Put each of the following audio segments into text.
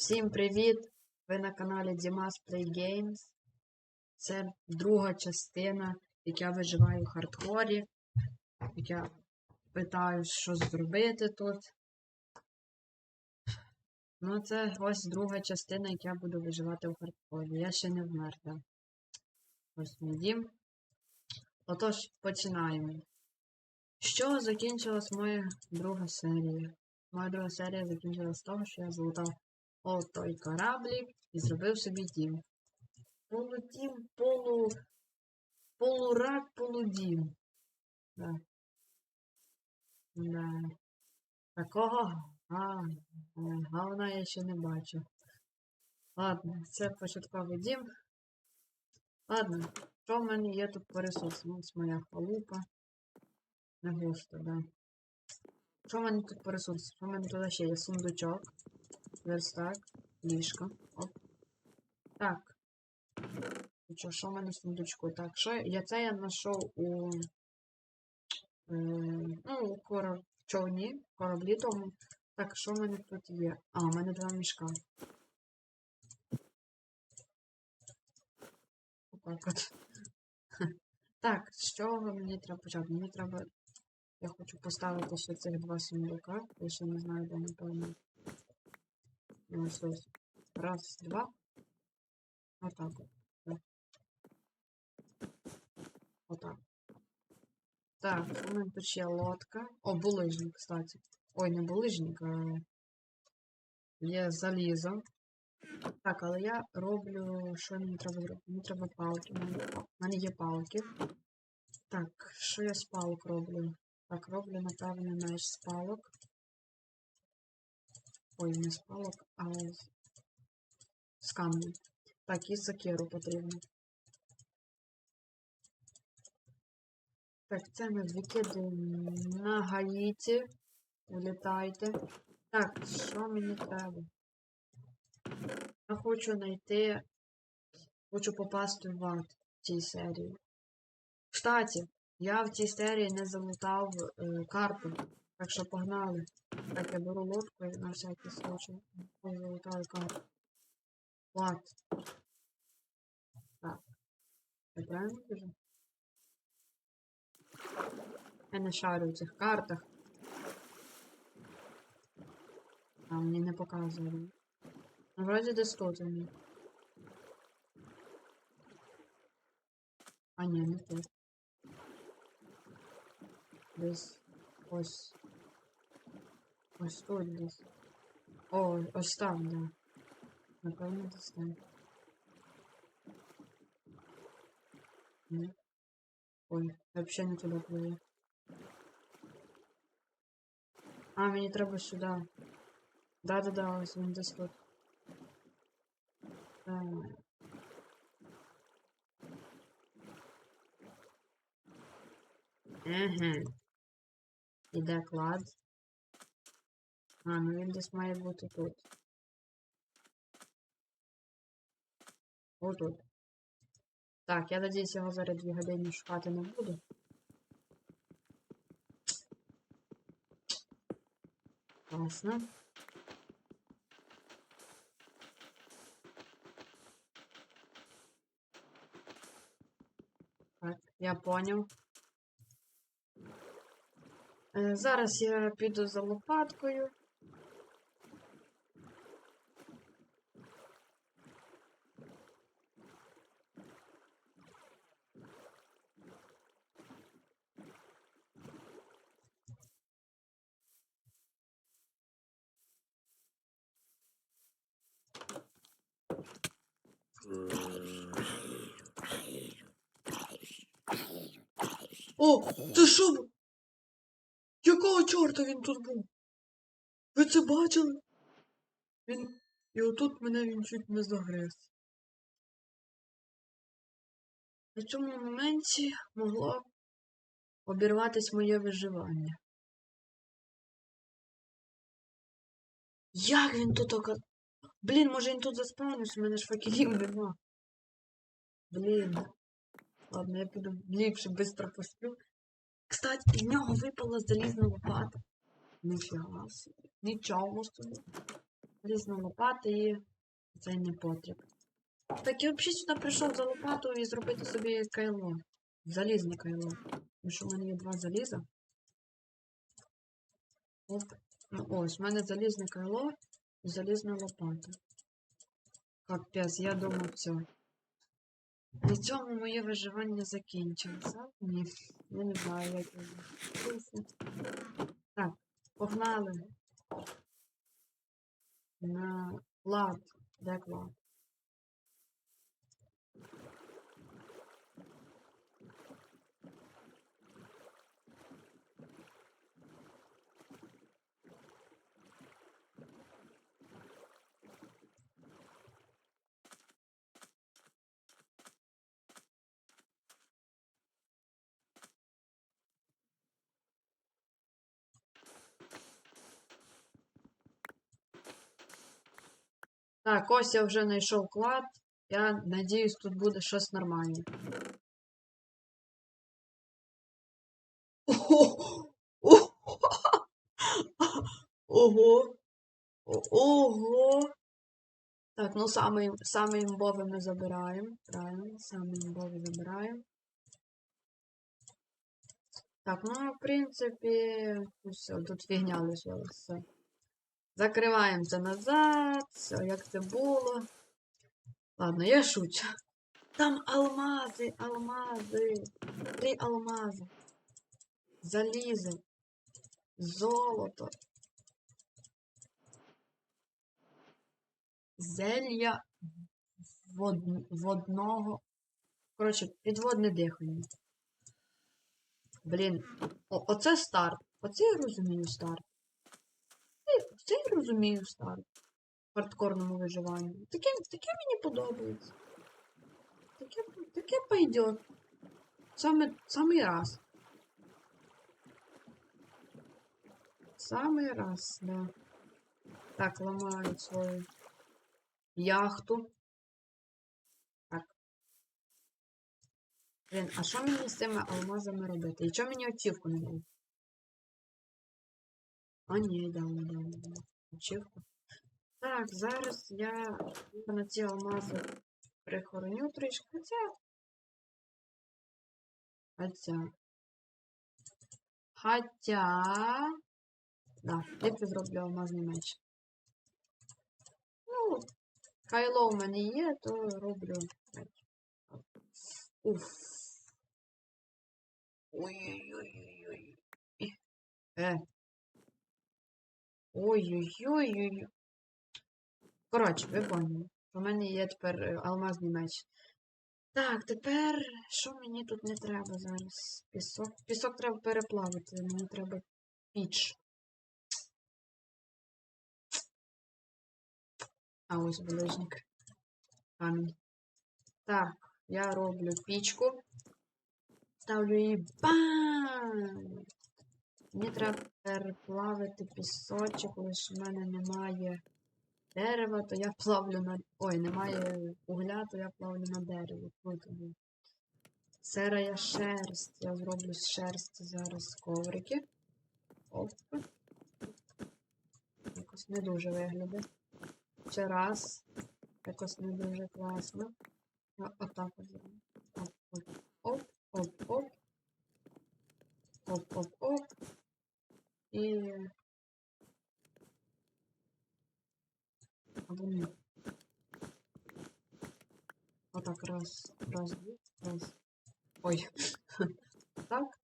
Всім привіт! Ви на каналі Dimas Play Games. Це друга частина, як я виживаю в хардкорі. Як я питаю, що зробити тут. Ну, це ось друга частина, як я буду виживати в хардкорі. Я ще не вмер, так. Ось мій дім. Отож, починаємо. Що закінчилась моя друга серія? Моя друга серія закінчилась з того, що я залутав о той кораблік і зробив собі дім. Полудім, полу. Полурак, полудім. Да. Да. Такого а, говна я ще не бачу. Ладно, це початковий дім. Ладно, що в мене є тут по? Ось моя халупа. Не густо, да. Що в мене тут по? Що в мене туди ще є сундучок. Верстак, ліжко. Оп. Так. Що, що в мене в сундучку? Так, що я- це я знайшов у. Е, ну, у кораб... човні, кораблі тому. Так, що в мене тут є? А, у мене два мішка. Отак от. Так, з чого мені треба почати? Мені треба. Я хочу поставити ще цих два сундука. Я ще не знаю, де напевно. Ну, ось. Раз, два. Отак от. Да. Отак. Так, Так, у мене тут ще лодка. О, булижник, кстати. Ой, не булижник, а є залізо. Так, але я роблю. Що мені треба зробити? Мені треба палки. У мене є палки. Так, що я з палок роблю? Так, роблю, напевно, меч з палок. Ой, не з палок, а з, з камню. Так, і сокиру потрібно. Так, це ми викидаємо на Гаїті. Улітайте. Так, що мені треба? Я хочу знайти. Хочу попасти в ад в цій серії. Кстати, я в цій серії не залутав е, карту. Так що погнали. Так, я беру лодку на всякий случай. Ой, залутаю карту. Лад. Так. Я правильно кажу? Я не шарю в цих картах. А, мені не показує. Ну, вроді десь тут вони. А, ні, не тут. Десь ось. Ось тут десь. О, ось там, да. Напевно, десь там. Ні. Ой, я взагалі не туди пливу. А, мені треба сюди. Да-да-да, ось він десь тут. Так. Еге. Іде клад. А, ну він десь має бути тут. Отут. Так, я надіюсь, його зараз дві години шукати не буду. Класно. Так, я поняв. Е, Зараз я піду за лопаткою. О, це що? Якого чорта він тут був? Ви це бачили? Він. І отут мене він чуть не загриз. На цьому моменті могло обірватись моє виживання. Як він тут ока... Блін, може він тут заспавнився, у мене ж факелів нема. Блін. Ладно, я піду ліпше быстро посплю. Кстати, з нього випала залізна лопата. Ніфіга собі. Нічого собі. Лізна лопата і цей не потріб. Так я взагалі сюди прийшов за лопатою і зробити собі кайло. Залізне кайло. Тому що в мене є два заліза. Ну ось, в мене залізне кайло залізна лопата. Капець, я думав, цього. На цьому моє виживання закінчилося. Ні, я не знаю, як я. Так, погнали. На лад. Де клад? Так, ось я вже знайшов клад. Я надіюсь, тут буде щось нормальне. Ого! Ого! Так, ну самий, самий імбовий ми забираємо. Правильно, самий імбовий забираємо. Так, ну, в принципі, все, тут фігня лишилась. Все. Закриваємо це назад. Все, як це було. Ладно, я шучу. Там алмази, алмази. Три алмази. Залізо. Золото. Зелья вод... водного. Коротше, підводне дихання. Блін. О, оце старт. Оце я розумію старт. Це- я розумію старт. В хардкорному виживанні. Таке, таке мені подобається. Таке, таке пойдет. Саме, самий раз. Самий раз, да. Так, ламаю свою яхту. Так. Блін, а що мені з цими алмазами робити? І чого мені очівку не дали? А, ні, дали, дали. Очівку. Так, зараз я на ці алмази прихороню трішки. Хоча. Хоча. Хоча. Да, ліпше зроблю алмазний меч. Ну, кайло у мене є, то роблю. Уф. Ой-ой-ой-ой-ой. Е. Ой-ой-ой-ой. Коротше, ви поняли. У мене є тепер е, алмазний меч. Так, тепер що мені тут не треба зараз? Пісок. Пісок треба переплавити, мені треба піч. А ось булижник. Камінь. Так, я роблю пічку. Ставлю її бам! Мені треба переплавити пісочок, лише в мене немає дерева, то я плавлю на. Ой, немає угля, то я плавлю на дерево. Буде. Серая шерсть. Я зроблю з шерсті зараз коврики. Оп. Якось не дуже виглядає. Ще раз. Якось не дуже класно. Отак от зроблю. Оп, оп, оп, оп, оп. Оп, оп, оп. Або ні. Отак, раз, раз, два, раз. Ой. Так.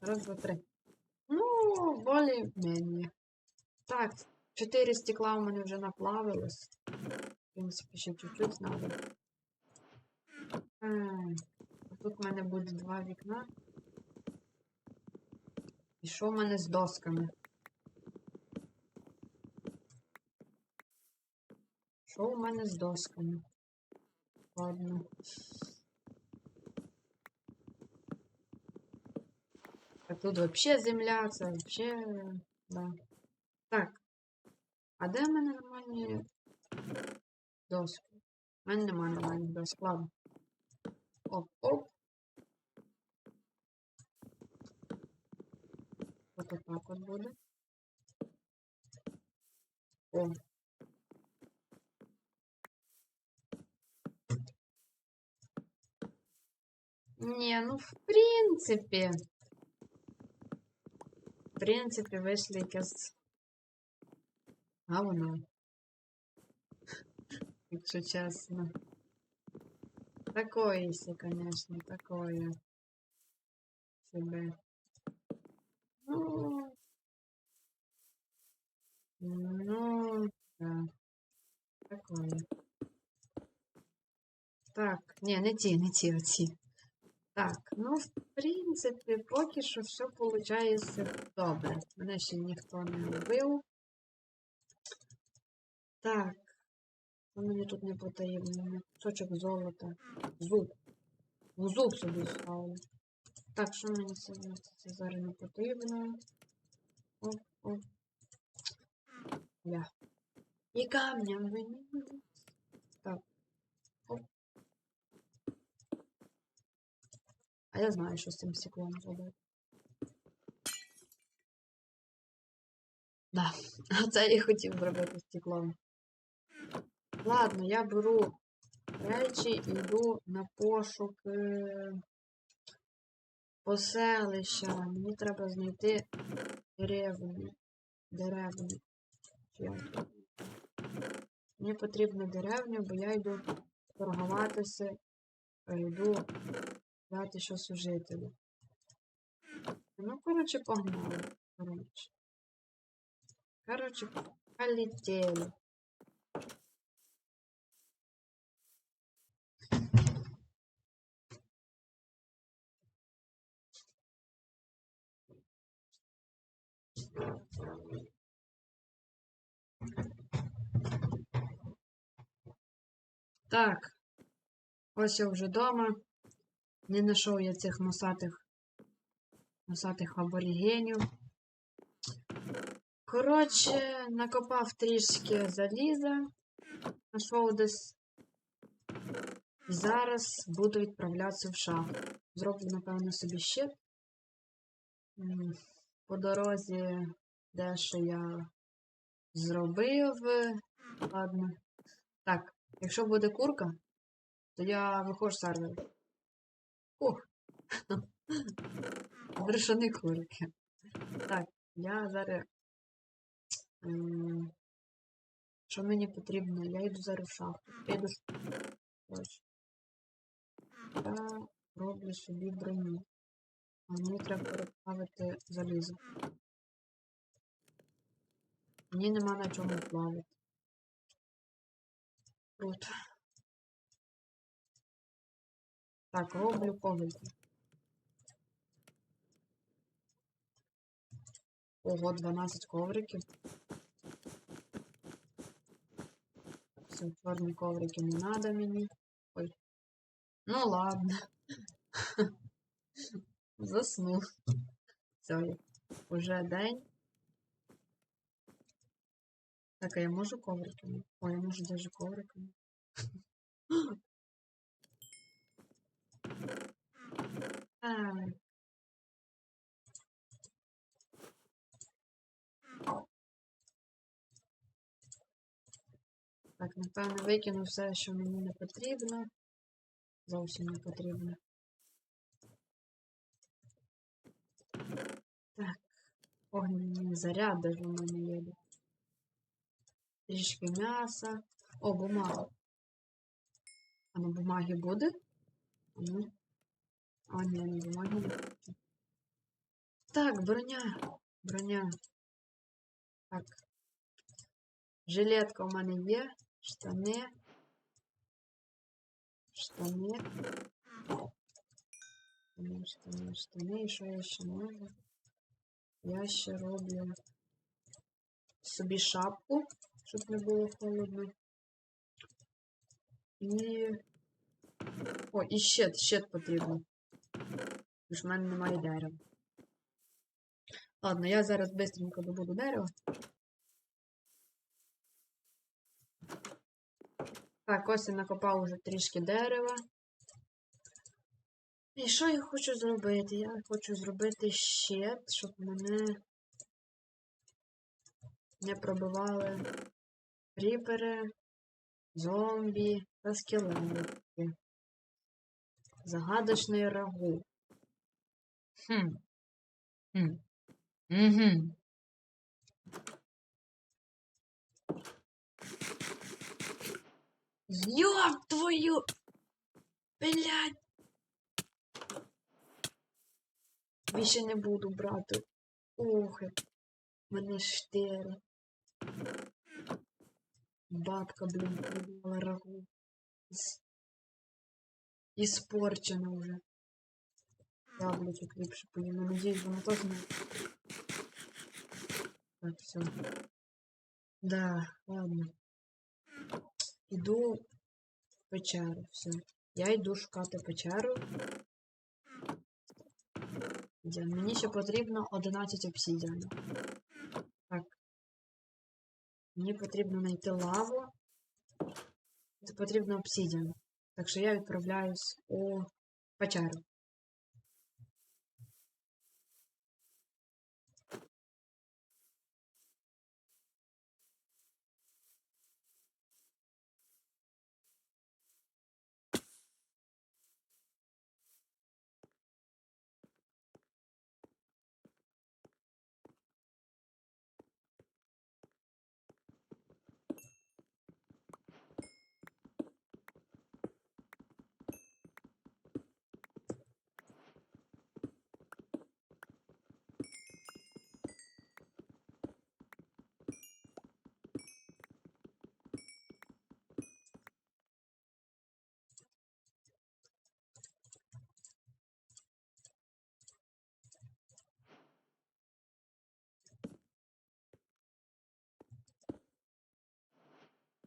Раз, два, три. Ну, более-менее. Так, чотири стекла у мене вже наплавилось. В принципі, ще чуть-чуть надо. Тут в мене буде два вікна. І що в мене з досками? Що у мене з досками? Ладно. А тут вообще земля, це вообще. Да. Так. А де в мене нормальні доски? У мене немає нормальних доск. Ладно. Оп-оп. Отака також буде. О. Не, ну в принципе, В принципе, принципі, вийшли якесь говно. Якщо чесно. Такое, если, конечно, такое себе. Ну. Да. Такое. Так, ні, не ті, не ті, оці. Так, ну, в принципі, поки що все виходить добре. Мене ще ніхто не вбив. Так. Що мені тут не потрібно? Кусочок золота. Зуб. Ну, зуб собі ставлю. Так, що мені це, це зараз не потрібно? Оп, оп. Бля. І камнем мені. Так. Оп. А я знаю, що з цим стеклом зробити. Да, це я хотів зробити стеклом. Ладно, я беру речі і йду на пошук е, поселища. Мені треба знайти. Деревню. Чи? Мені потрібна деревня, бо я йду торгуватися, е, йду дати щось у жителів. Ну, коротше, погнали. Коротше. Коротше, полетели. Так, ось я вже вдома. Не знайшов я цих носатих, носатих аборігенів. Коротше, накопав трішки заліза, знайшов десь. І зараз буду відправлятися в шахту. Зроблю, напевно, собі щит. По дорозі дещо я зробив. Ладно. Так, якщо буде курка, то я виходжу з серверу. Ух! Брешани курки. Так, я зараз. ем, Що мені потрібно? Я йду зараз в шахту. Я йду. Я роблю собі броню. А мені треба переплавити залізо. Мені нема на чому плавити. Круто. Так, роблю коврики. Ого, 12 ковриків. Все, чорні коврики не надо мені. Ой. Ну ладно. Заснув. Все, уже день. Так, а я можу ковриками? Ой, я можу даже ковриками. Так. Напевно, викину все, що мені не потрібно. Зовсім не потрібно. Так, огненний заряд даже в мене є. Трішки м'яса. О, бумага. А на бумагі буде? А ну. А, ні, на бумагі не буде. Так, броня. Броня. Так. Жилетка у мене є. Штани. Штани. Штани, штани, штани. І що я ще можу? Я ще роблю собі шапку, щоб не було холодно. І. О, і щит, щит потрібно. Тому що в мене немає дерева. Ладно, я зараз швидко добуду дерево. Так, ось я накопав уже трішки дерева. І що я хочу зробити? Я хочу зробити щит, щоб мене не пробивали кріпери, зомбі та скелети. Загадочний рагу. Хм. Хм. Угу. Ёб твою! Блядь! Більше не буду брати. Ох, мене штири. Бабка, блін, придумала рагу. Іспорчена вже. Яблочок ліпше поїм. Ну, Надіюсь, воно теж не. Так, все. Да, ладно. Іду в печеру, все. Я йду шукати печеру. Мені ще потрібно 11 обсідіанів. Так. Мені потрібно знайти лаву. Це потрібно обсідіан. Так що я відправляюсь у печеру.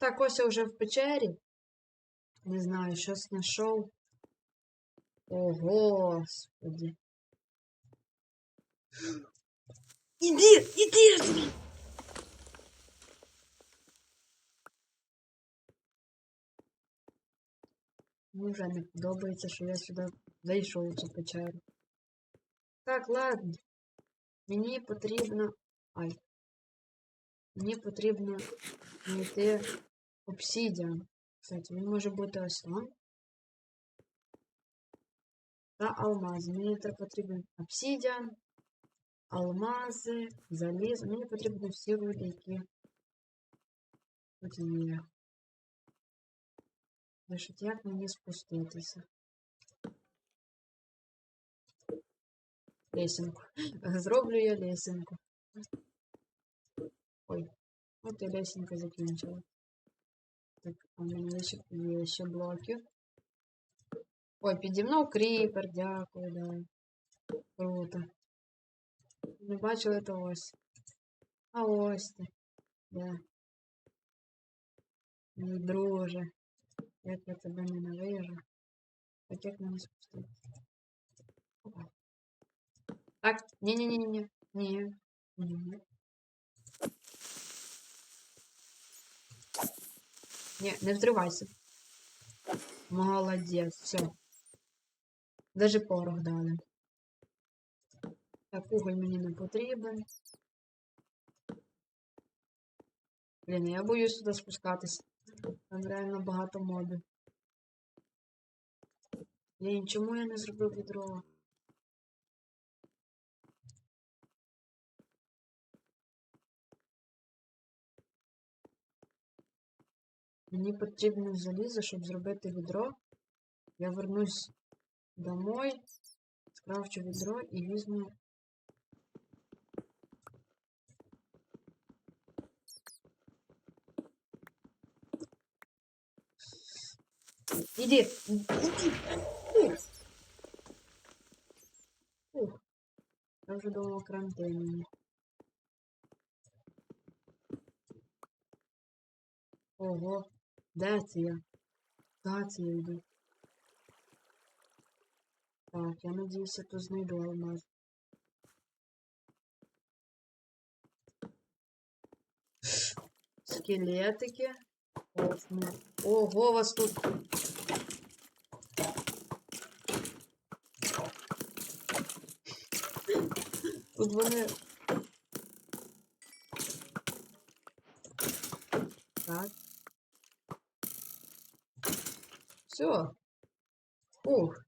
Так, ось я вже в печері. Не знаю, щось знайшов. О, господи. Іди, іди! Мені вже не подобається, що я сюди зайшов у цю печеру. Так, ладно. Мені потрібно. Ай. Мені потрібно знайти обсідіан. Кстати, він може бути ось там. Та алмази. Мені треба потрібен обсідіан, алмази, залізо. Мені потрібні всі руди, які тут є. Значить, як мені спуститися? Лесенку. Зроблю я лесенку. Ой, от і лесенка закінчила. Так, а в мене є ще, є ще блоки. Ой, піді мною кріпер, дякую, да. Круто. Не бачили то ось. А ось ти. Да. Мій друже. Як я тебе ненавижу. Так як мені спуститися? Опа. Так, ні-ні-ні-ні. Ні. Ні. Ні, не втривайся. Молодець, все. Даже порох дали. Так, уголь мені не потрібен. Блін, я боюсь сюди спускатись. Там реально багато мобів. Блін, чому я не зробив відро? Мені потрібно залізо, щоб зробити відро. Я вернусь домой, скрафчу відро і візьму. Іди! Ух! Я вже думала карантин мені. Ого! Де це я? Де це я йду? Так, я надіюсь, я тут знайду алмаз. Скелетики. Ого, вас тут. Тут вони. Так. Все. Ух,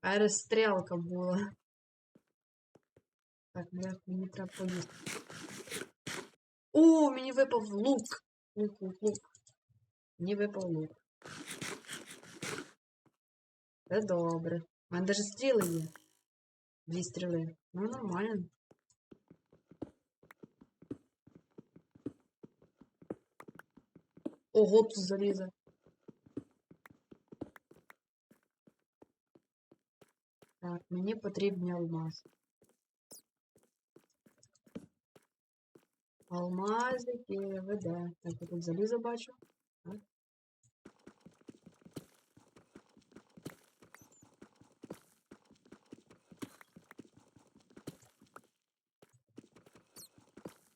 Перестрілка була. Так, блядь, мені треба. О, мені випав лук. Лук, лук, лук. Мені випав лук. Це добре. У мене навіть стріли є. Дві стріли. Ну, нормально. Ого, тут залізо. Так, мені потрібні алмази. Алмазики веде. Так, я тут залізо бачу. Так.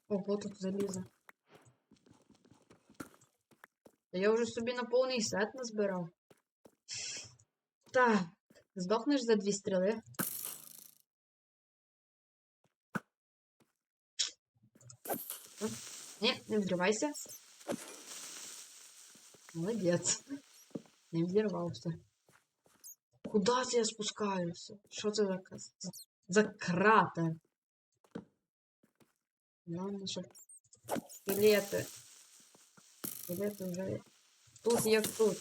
Ого, тут залізо. Та я вже собі на повний сет назбирав. Так, здохнеш за дві стріли. О, Ні, не взривайся. Молодець. Не взірвався. Куда це я спускаюся? Що це за, ка- за, за кратер? Главное, щоб скелети. Скелети вже тут як тут.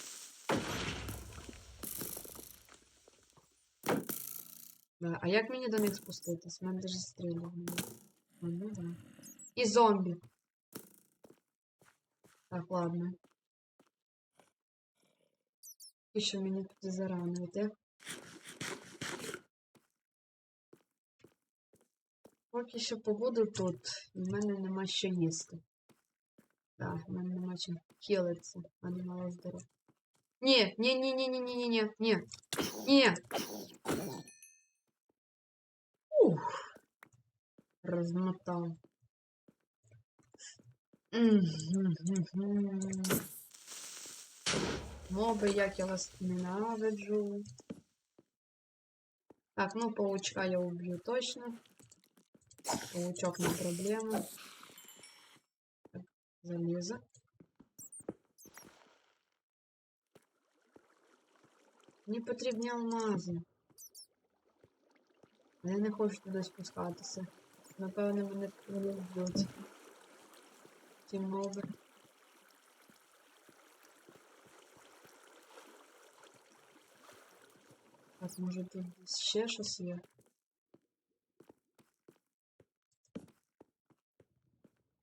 Да. А як мені до них спуститись? Мене даже. А, Ну да. І зомбі. Так, ладно. І що мені тут зарано йти? Поки що побуду тут, в мене нема що їсти. Так, в мене нема чим хілитися, а не мало здоров'я. Ні, ні, ні, ні, ні, ні, ні, ні, ні. Ні. Ух. Розмотав. Мгм. Моби, як я вас ненавиджу. Так, ну паучка я убью точно. Паучок не проблема. Так, залізо. Мені потрібні алмази. Я не хочу туди спускатися. Напевно, мене вони вб'ють. Ті моби. Так, може тут ще щось є?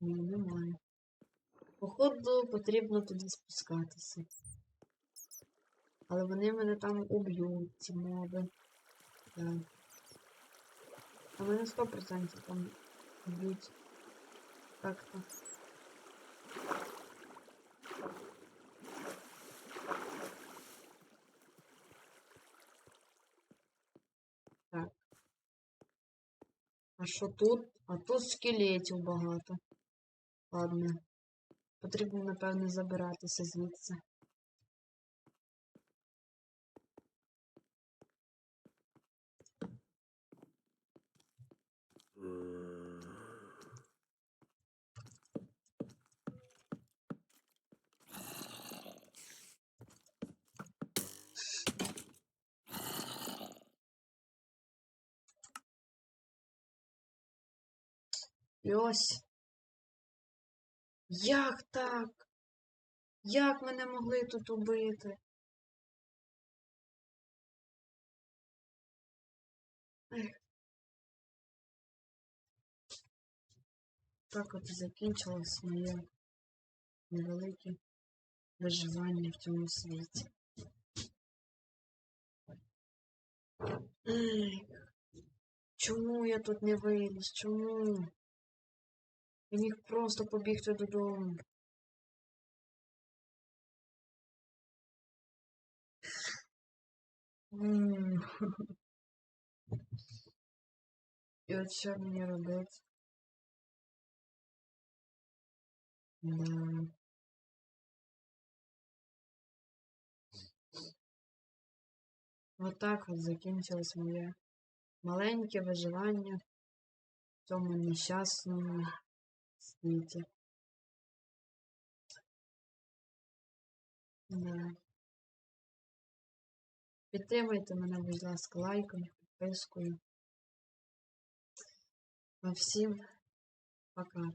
Ні, немає. Походу, потрібно туди спускатися. Але вони мене там уб'ють, ці моби. Так. А мене 100% там вб'ють. Так-то. Так. А що тут? А тут скелетів багато. Ладно. Потрібно, напевно, забиратися звідси. І ось. Як так? Як мене могли тут убити? Ех. Так от і закінчилось моє невелике виживання в цьому світі. Ех. Чому я тут не виліз? Чому? Я міг просто побігти додому. І от що мені робити? Да. Отак от закінчилось моє маленьке виживання в цьому нещасному світі. Да. Підтримайте мене, будь ласка, лайком, підпискою. А всім пока.